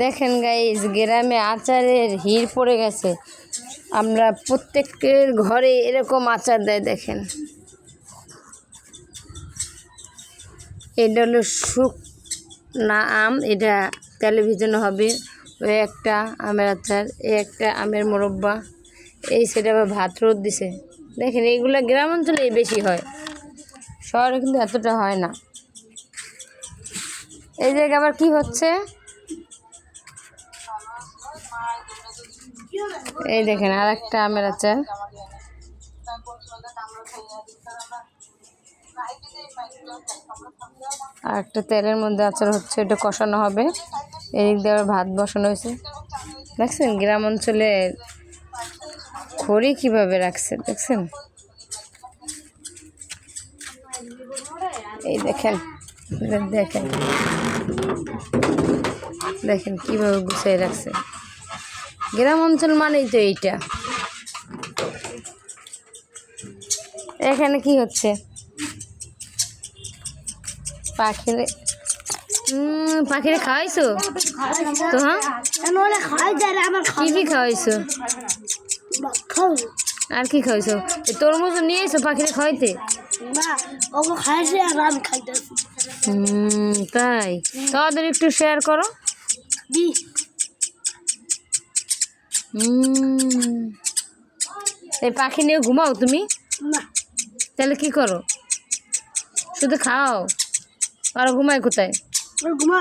দেখেন গাইজ গ্রামে আচারের হির পড়ে গেছে। আমরা প্রত্যেকের ঘরে এরকম আচার দেয়, দেখেন। এটা হলো শুক না আম, এটা তেলে ভিজানো হবে। ওই একটা আমের আচার এই একটা আমের মোরব্বা। এই সেটা আবার ভাত রোদ দিছে। দেখেন, এইগুলো গ্রাম অঞ্চলে বেশি হয়। শহরে কিন্তু এতটা হয় না। এই জায়গায় আবার কি হচ্ছে? এই দেখেন আর একটা আমের আচার। আর একটা তেলের মধ্যে আচার হচ্ছে এটা কষানো হবে। এদিক দিয়ে আবার ভাত বসানো হয়েছে। দেখছেন, গ্রাম অঞ্চলে খড়ি কীভাবে রাখছে দেখছেন? এই দেখেন দেখেন। দেখেন কীভাবে গুছিয়ে রাখছে গ্রাম অঞ্চল মানেই তো এইটা। এখানে কি হচ্ছে? পাখিরে পাখিরে খাওয়াইছো? তো হ্যাঁ? কি খাওয়াইছো? আর কি খাওয়াইছো? তরমুজ নিয়ে এসো পাখিরে খাওয়াইতে? তাই। তাদের একটু শেয়ার করো। এই পাখি নিয়ে ঘুমাও তুমি? তাহলে কি করো? শুধু খাও? আর ঘুমায় কোথায়? ঘুমা